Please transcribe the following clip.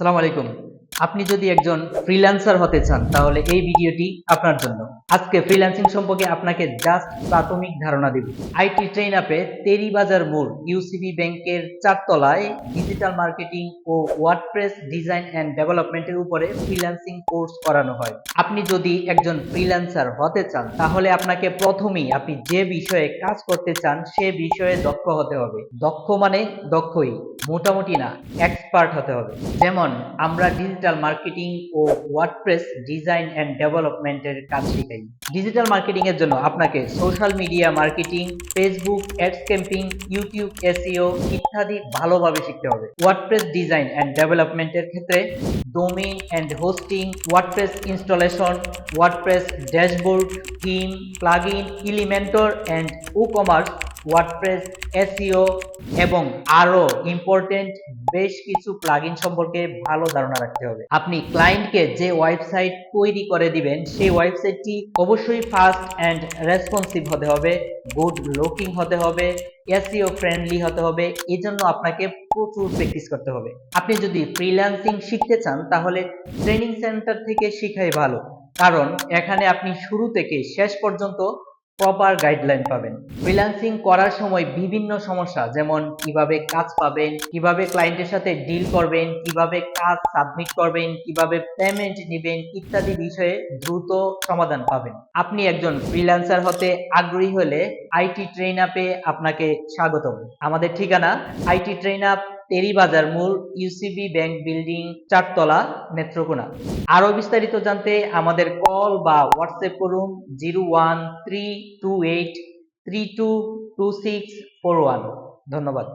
সালাম আলাইকুম। আপনি যদি একজন ফ্রিল্যান্সার হতে চান, তাহলে এই ভিডিওটি আপনার জন্য। আজকে ফ্রিল্যান্সিং সম্পর্কে আপনাকে জাস্ট প্রাথমিক ধারণা দিব। আইটি ট্রেন আপে তেরি বাজার মোড় ইউসিবি ব্যাংকের চারতলায় ডিজিটাল মার্কেটিং ও ওয়ার্ডপ্রেস ডিজাইন অ্যান্ড ডেভেলপমেন্টের উপরে ফ্রিল্যান্সিং কোর্স করানো হয়। আপনি যদি একজন ফ্রিল্যান্সার হতে চান, তাহলে আপনাকে প্রথমেই আপনি যে বিষয়ে কাজ করতে চান, সে বিষয়ে দক্ষ হতে হবে। দক্ষ মানে দক্ষই, মোটামুটি না এক্সপার্ট হতে হবে। যেমন, আমরা ডিজিটাল মার্কেটিং ও ওয়ার্ডপ্রেস ডিজাইন অ্যান্ড ডেভেলপমেন্টের কাজ শিখাই। ডিজিটাল মার্কেটিং এর জন্য আপনাকে social media marketing Facebook ads campaign YouTube SEO ইত্যাদি ভালোভাবে শিখতে হবে। ওয়ার্ডপ্রেস ডিজাইন অ্যান্ড ডেভেলপমেন্টের ক্ষেত্রে domain and hosting WordPress installation WordPress dashboard theme plugin Elementor and e commerce WordPress SEO এবং আরও ইম্পর্টেন্ট বেশ কিছু প্লাগইন সম্পর্কে ভালো ধারণা রাখতে হবে। আপনি ক্লায়েন্টকে যে ওয়েবসাইট তৈরি করে দিবেন, সেই ওয়েবসাইটটি অবশ্যই ফাস্ট অ্যান্ড রেসপন্সিভ হতে হবে গুড লুকিং হতে হবে এসিও ফ্রেন্ডলি হতে হবে এই জন্য আপনাকে প্রচুর প্র্যাকটিস করতে হবে। আপনি যদি ফ্রিল্যান্সিং শিখতে চান, তাহলে ট্রেনিং সেন্টার থেকে শিখাই ভালো। কারণ এখানে আপনি শুরু থেকে শেষ পর্যন্ত প্রপার গাইডলাইন পাবেন। ফ্রিল্যান্সিং করার সময় বিভিন্ন সমস্যা, যেমন কীভাবে কাজ পাবেন, কীভাবে ক্লায়েন্টের সাথে ডিল করবেন, কীভাবে কাজ সাবমিট করবেন, কীভাবে পেমেন্ট নেবেন ইত্যাদি বিষয়ে দ্রুত সমাধান পাবেন। আপনি একজন ফ্রিল্যান্সার হতে আগ্রহী হলে আইটি ট্রেন আপে আপনাকে স্বাগতম। আমাদের ঠিকানা আইটি ট্রেন আপ টেরিবাজার মূল ইউসিবি ব্যাংক বিল্ডিং চারতলা, নেত্রকোনা। আরও বিস্তারিত জানতে আমাদের কল বা হোয়াটসঅ্যাপ করুন zero one three two eight three two two six four one ধন্যবাদ।